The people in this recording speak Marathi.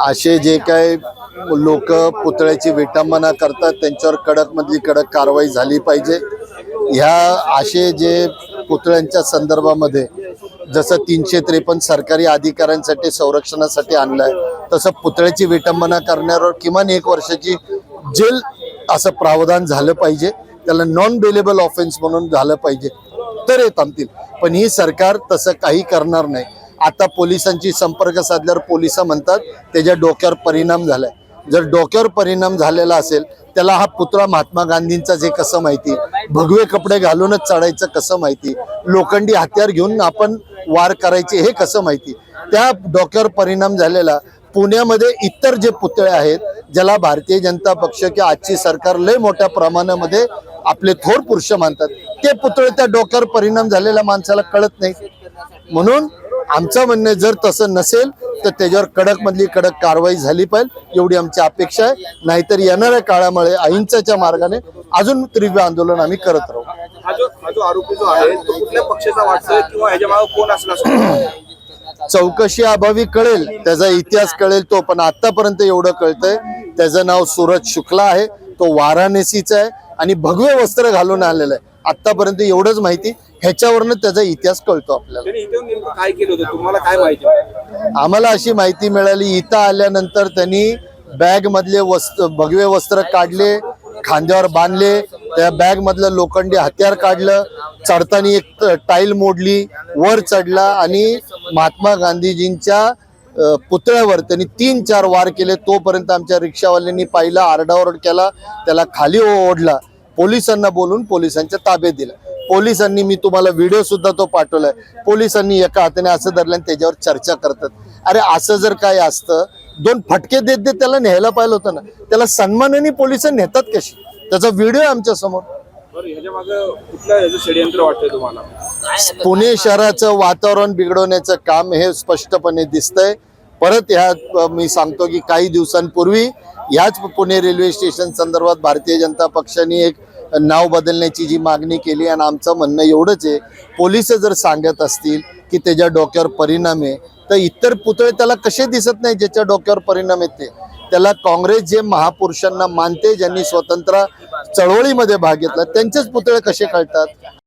असे जे काय लोक पुतळ्याची विटंबना करतात त्यांच्यावर कडक मधली कडक कारवाई झाली पाहिजे. ह्या असे जे पुतळ्यांच्या संदर्भामध्ये जसं तीनशे त्रेपन्न सरकारी अधिकाऱ्यांसाठी संरक्षणासाठी आणलंय तसं पुतळ्याची विटंबना करण्यावर किमान एक वर्षाची जेल असं प्रावधान झालं पाहिजे. त्याला नॉन बेलेबल ऑफेन्स म्हणून झालं पाहिजे. तर हे थांबतील. पण ही सरकार तसं काही करणार नाही. आता पोलिसांची संपर्क साधल्यावर पोलीस म्हणतात त्याच्या डोक्यावर परिणाम झालाय. जर डोक्यावर परिणाम झालेला असेल त्याला हा पुतळा महात्मा गांधींचा जे कसं माहिती? भगवे कपडे घालूनच चढायचं कसं माहिती? लोखंडी हत्यार घेऊन आपण वार करायचे हे कसं माहिती? त्या डोक्यावर परिणाम झालेला पुण्यामध्ये इतर जे पुतळे आहेत ज्याला भारतीय जनता पक्ष किंवा आजची सरकार लय मोठ्या प्रमाणामध्ये आपले थोर पुरुष मानतात ते पुतळे त्या डोक्यावर परिणाम झालेल्या माणसाला कळत नाही. म्हणून आमचं म्हणणं जर तसं नसेल तर त्याच्यावर कडक मधली कडक कारवाई झाली पाहिजे एवढी आमची अपेक्षा आहे. नाहीतर येणाऱ्या काळामुळे अहिंसाच्या मार्गाने अजून तीव्र आंदोलन आम्ही करत राहू. चौकशी अभावी कळेल त्याचा इतिहास कळेल तो पण आतापर्यंत एवढं कळतंय. त्याचं नाव सूरज शुक्ला आहे तो वाराणसीचा आहे आणि भगवे वस्त्र घालून आलेलं आहे. आतापर्यंत एवढंच माहिती ह्याच्यावरनं त्याचा इतिहास कळतो आपल्याला. त्यांनी इथे नेमकं काय केलं होतं? तुम्हाला काय माहिती आम्हाला अशी माहिती मिळाली इथं आल्यानंतर त्यांनी बॅग मधले वस्त्र भगवे वस्त्र काढले खांद्यावर बांधले त्या बॅग मधलं लोखंडी हत्यार काढलं चढताना एक टाईल मोडली वर चढला आणि महात्मा गांधीजींच्या अ, पुतळ्यावर त्यांनी तीन चार वार केले. तोपर्यंत आमच्या रिक्षावाल्यांनी पाहिला आरडाओरड केला त्याला खाली ओढला पोलिसांना बोलून पोलिसांच्या ताब्यात दिलं. पोलिसांनी मी तुम्हाला व्हिडिओ सुद्धा तो पाठवलाय. पोलिसांनी एका हाताने असं धरलं आणि त्याच्यावर चर्चा करतात. अरे असं जर काय असतं दोन फटके देत देत त्याला न्यायला पाहिलं होतं ना त्याला सन्मानाने पोलीस नेतात कशी? त्याचा व्हिडिओ आमच्यासमोर. ह्याचं पुणे शहराचं वातावरण बिघडवण्याचं काम हे स्पष्टपणे दिसतंय. परत ह्या मी सांगतो की काही दिवसांपूर्वी याच पुणे रेल्वे स्टेशन संदर्भात भारतीय जनता पक्षाने एक नाव बदलण्याची जी मागणी केली आणि आमचं म्हणणं एवढंच आहे पोलीस जर सांगत असतील की त्याच्या डोक्यावर परिणाम आहे तर इतर पुतळे त्याला कसे दिसत नाही ज्याच्या डोक्यावर परिणाम येते त्याला काँग्रेस जे महापुरुषांना मानते ज्यांनी स्वतंत्र चळवळीमध्ये भाग घेतला त्यांचेच पुतळे कसे कळतात